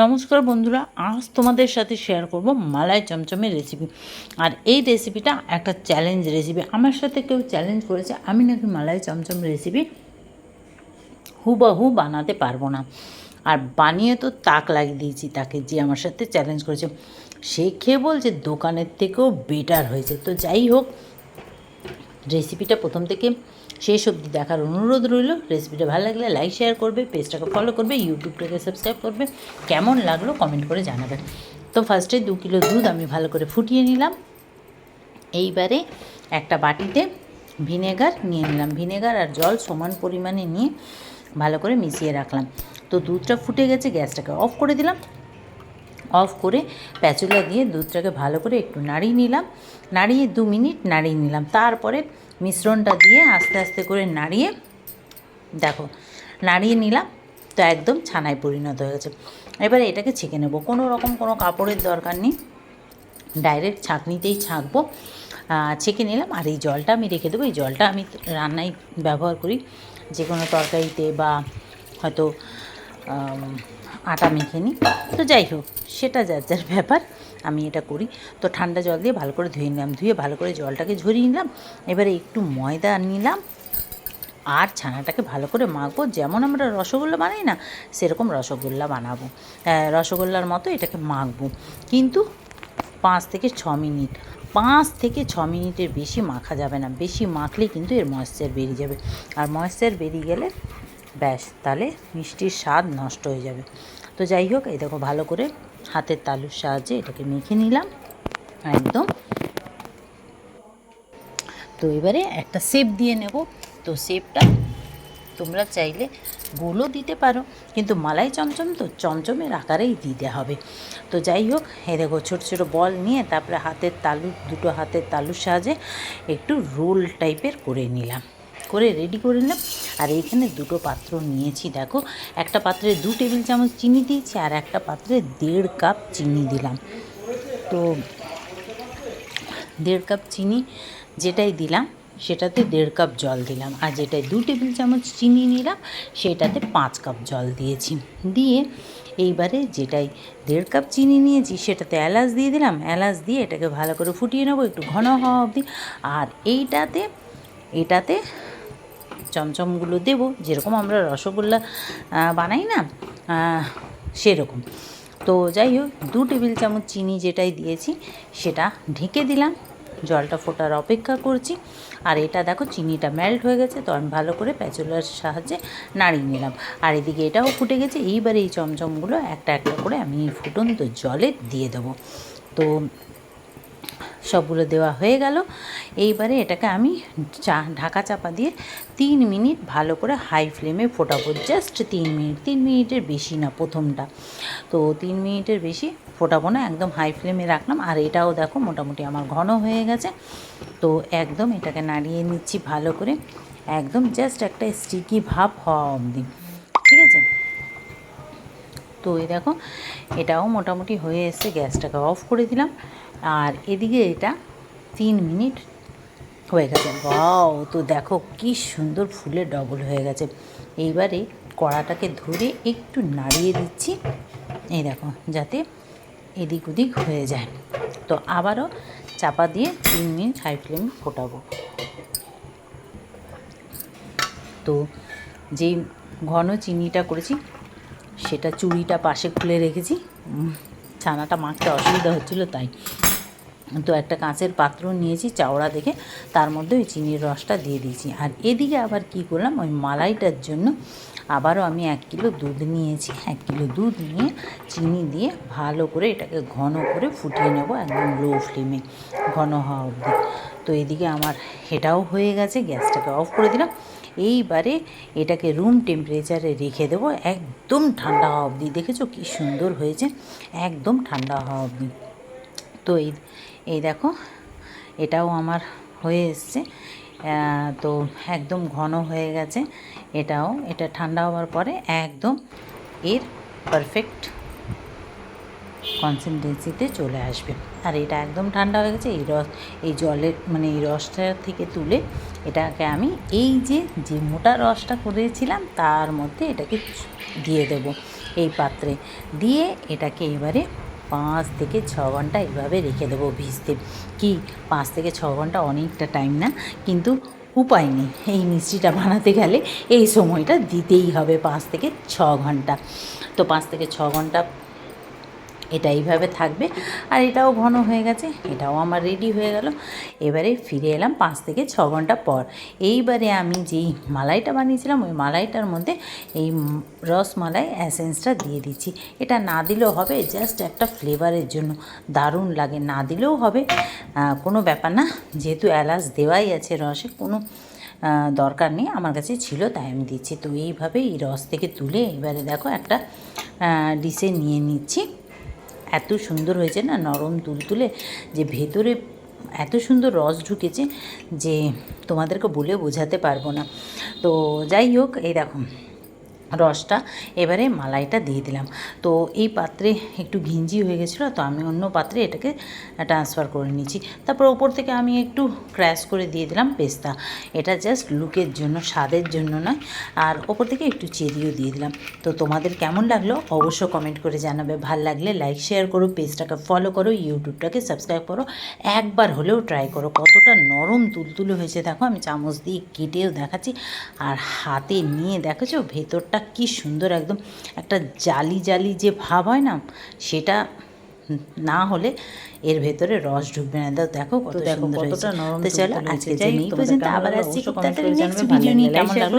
নমস্কার বন্ধুরা, আজ তোমাদের সাথে শেয়ার করব মালাই চমচমের রেসিপি আর এই রেসিপিটা একটা চ্যালেঞ্জ রেসিপি আমার সাথে কেউ চ্যালেঞ্জ করেছে, আমি নাকি মালাই চমচম রেসিপি হুবহু বানাতে পারব না। আর বানিয়ে তো তাক লাগিয়ে দিয়েছি তাকে, যে আমার সাথে চ্যালেঞ্জ করেছে। সে খেয়ে বলছে দোকানের থেকেও বেটার হয়েছে। তো যাই হোক রেসিপিটা প্রথম থেকে শেষ অবধি দেখার অনুরোধ রইল। রেসিপিটা ভালো লাগলে লাইক শেয়ার করবে, পেজটাকে ফলো করবে ইউটিউবটাকে সাবস্ক্রাইব করবে। কেমন লাগল কমেন্ট করে জানাবেন। তো ফার্স্টে দু কিলো দুধ আমি ভালো করে ফুটিয়ে নিলাম। এইবারে একটা বাটিতে ভিনেগার নিয়ে নিলাম। ভিনেগার আর জল সমান পরিমাণে নিয়ে ভালো করে মিশিয়ে রাখলাম। তো দুধটা ফুটে গেছে, গ্যাসটাকে অফ করে দিলাম। অফ করে প্যাচুলা দিয়ে দুধটাকে ভালো করে একটু নাড়িয়ে নিলাম। নাড়িয়ে দু মিনিট নাড়িয়ে নিলাম। তারপরে মিশ্রণটা দিয়ে আস্তে আস্তে করে নাড়িয়ে, দেখো, নাড়িয়ে নিলাম তো একদম ছানায় পরিণত হয়ে গেছে। এবারে এটাকে ছেঁকে নেব। কোনো রকম কোনো কাপড়ের দরকার নেই। ডাইরেক্ট ছাঁকনিতেই ছাঁকবো। ছেঁকে নিলাম। আর এই জলটা আমি রেখে দেবো। এই জলটা আমি রান্নায় ব্যবহার করি। যে কোনো তরকারিতে বা হয়তো আটা মেখে নিই। তো যাই হোক, সেটা যার যার ব্যাপার, আমি এটা করি। তো ঠান্ডা জল দিয়ে ভালো করে ধুয়ে নিলাম, ধুয়ে ভালো করে জলটাকে ঝরিয়ে নিলাম। এবারে একটু ময়দা নিলাম আর ছানাটাকে ভালো করে মাখবো। যেমন আমরা রসগোল্লা বানাই না, সেরকম রসগোল্লা বানাবো। রসগোল্লার মতো এটাকে মাখবো। কিন্তু পাঁচ থেকে ছ মিনিট, পাঁচ থেকে ছ মিনিটের বেশি মাখা যাবে না। বেশি মাখলে কিন্তু এর ময়েশ্চার বেরিয়ে যাবে। আর ময়েশ্চার বেরিয়ে গেলে ব্যাস, তাহলে মিষ্টির স্বাদ নষ্ট হয়ে যাবে। তো যাই হোক, এই দেখো ভালো করে হাতের তালুর সাহায্যে এটাকে মেখে নিলাম, একদম। তো এবারে একটা শেপ দিয়ে নেব। তো শেপটা তোমরা চাইলে গোলও দিতে পারো, কিন্তু মালাই চমচম তো চমচমের আকারেই দিতে হবে। তো যাই হোক এ দেখো ছোটো ছোটো বল নিয়ে তারপরে হাতের তালু, দুটো হাতের তালুর সাহায্যে একটু রোল টাইপের করে নিলাম। করে রেডি করে নিলাম। আর এইখানে দুটো পাত্র নিয়েছি, দেখো। একটা পাত্রে দু টেবিল চামচ চিনি দিয়েছি, আর একটা পাত্রে দেড় কাপ চিনি দিলাম। তো দেড় কাপ চিনি যেটাই দিলাম, সেটাতে দেড় কাপ জল দিলাম। আর যেটাই দু টেবিল চামচ চিনি নিলাম, সেটাতে পাঁচ কাপ জল দিয়েছি। দিয়ে এইবারে যেটাই দেড় কাপ চিনি নিয়েছি, সেটাতে এলাচ দিয়ে দিলাম। এলাচ দিয়ে এটাকে ভালো করে ফুটিয়ে নেব, একটু ঘন হওয়া অবধি। আর এইটাতে, এটাতে চমচমগুলো দেবো, যেরকম আমরা রসগোল্লা বানাই না সেরকম। তো যাই হোক, দু টেবিল চামচ চিনি যেটাই দিয়েছি, সেটা ঢেকে দিলাম। জলটা ফোটার অপেক্ষা করছি। আর এটা দেখো, চিনিটা মেল্ট হয়ে গেছে, তো আমি ভালো করে প্যাচুলার সাহায্যে নাড়িয়ে নিলাম। আর এদিকে এটাও ফুটে গেছে, এইবার এই চমচমগুলো একটা একটা করে আমি ফুটন্ত জলে দিয়ে দেবো। তো সবগুলো দেওয়া হয়ে গেল। এইবারে এটাকে আমি চা, ঢাকা চাপা দিয়ে তিন মিনিট ভালো করে হাই ফ্লেমে ফোটাবো। জাস্ট তিন মিনিট, তিন মিনিটের বেশি না প্রথমটা। তো তিন মিনিটের বেশি ফোটাবো না, একদম হাই ফ্লেমে রাখলাম। আর এটাও দেখো মোটামুটি আমার ঘন হয়ে গেছে। তো একদম এটাকে নাড়িয়ে নিচ্ছি ভালো করে। একদম জাস্ট একটা স্টিকি ভাব হওয়া অবধি। তো এই দেখো, এটাও মোটামুটি হয়ে এসছে, গ্যাসটাকে অফ করে দিলাম। আর এদিকে এটা তিন মিনিট হয়ে গেছে। বাও তো দেখো কি সুন্দর ফুলে ডবল হয়ে গেছে। এইবারে কড়াটাকে ধরে একটু নাড়িয়ে দিচ্ছি। এই দেখো, যাতে এদিক ওদিক হয়ে যায়। তো আবারও চাপা দিয়ে তিন মিনিট হাই ফ্লেম ফোটাবো। তো যেই ঘন চিনিটা করেছি সেটা চুড়িটা পাশে খুলে রেখেছি। ছানাটা মাখতে অসুবিধা হচ্ছিল তাই তো একটা কাঁচের পাত্র নিয়েছি, চাওড়া দেখে তার মধ্যে ওই চিনির রসটা দিয়ে দিয়েছি। আর এদিকে আবার কি করলাম, ওই মালাইটার জন্য আবারও আমি এক কিলো দুধ নিয়েছি। এক কিলো দুধ নিয়ে চিনি দিয়ে ভালো করে এটাকে ঘন করে ফুটিয়ে নেব একদম লো ফ্লেমে ঘন হওয়া অবধি। তো এদিকে আমার এটাও হয়ে গেছে, গ্যাসটাকে অফ করে দিলাম। এইবারে এটাকে রুম টেম্পারেচারে রেখে দেবো, একদম ঠান্ডা হওয়া অবধি। দেখেছ কি সুন্দর হয়েছে, একদম ঠান্ডা হওয়া অবধি। তো এই এই দেখো, এটাও আমার হয়ে এসছে। তো একদম ঘন হয়ে গেছে এটাও। এটা ঠান্ডা হওয়ার পরে একদম এর পারফেক্ট কনসিস্টেন্সিতে চলে আসবে। আর এটা একদম ঠান্ডা হয়ে গেছে, এই রস, এই জলের মানে এই রসটা থেকে তুলে এটাকে আমি এই যে যে মোটা রসটা করেছিলাম, তার মধ্যে এটাকে দিয়ে দেব এই পাত্রে। দিয়ে এটাকে এবারে পাঁচ থেকে ছ ঘণ্টা এভাবে রেখে দেবো ভিজতে। কি? পাঁচ থেকে ছ ঘণ্টা অনেকটা টাইম না? কিন্তু উপায় নেই। এই মিষ্টিটা বানাতে গেলে এই সময়টা দিতেই হবে পাঁচ থেকে ছ ঘণ্টা। তো পাঁচ থেকে ছ ঘণ্টা এটা এইভাবে থাকবে। আর এটাও ঘন হয়ে গেছে, এটাও আমার রেডি হয়ে গেল। এবারে ফিরে এলাম পাঁচ থেকে ছ ঘণ্টা পর। এইবারে আমি যেই মালাইটা বানিয়েছিলাম, ওই মালাইটার মধ্যে এই রসমালাই অ্যাসেন্সটা দিয়ে দিচ্ছি। এটা না দিলেও হবে জাস্ট একটা ফ্লেভারের জন্য। দারুণ লাগে, না দিলেও হবে। কোনো ব্যাপার না, যেহেতু এলাচ দেওয়াই আছে রসে, কোনো দরকার নেই, আমার কাছে ছিল, তাই আমি দিচ্ছি। তো এইভাবে এই রস থেকে তুলে এবারে দেখো একটা ডিশে নিয়ে নিচ্ছি। এত সুন্দর হয়েছে না, নরম তুলতুলে, যে ভেতরে এত সুন্দর রস ঢুকেছে যে তোমাদেরকে বলে বোঝাতে পারব না। তো যাই হোক, এই দেখো। রসটা এবারে মালাইটা দিয়ে দিলাম। তো এই পাত্রে একটু ঘিঞ্জি হয়ে গেছিল, তো আমি অন্য পাত্রে এটাকে ট্রান্সফার করে নিয়েছি। তারপর ওপর থেকে আমি একটু ক্র্যাশ করে দিয়ে দিলাম পেস্তা। এটা জাস্ট লুকের জন্য, স্বাদের জন্য নয়। আর ওপর থেকে একটু চেরিও দিয়ে দিলাম। তো তোমাদের কেমন লাগল অবশ্য কমেন্ট করে জানাবে। ভালো লাগলে লাইক শেয়ার করো, পেজটাকে ফলো করো, ইউটিউবটাকে সাবস্ক্রাইব করো। একবার হলেও ট্রাই করো। কতটা নরম তুলতুলে হয়েছে। দেখো আমি চামচ দিয়ে কেটেও দেখাচ্ছি। আর হাতে নিয়ে দেখেছ? ভেতরটা কি সুন্দর একদম একটা জালি জালি যে ভাব হয় না সেটা না হলে এর ভেতরে রস ঢুকবে না। দাও দেখো কত দেখো কতটা। নরম তো চলো আজকে এই পর্যন্ত আবার আসছি। লাগল খুব অবশ্যই তাড়াতাড়ি নেক্সট ভিডিও নিয়ে কেমন লাগল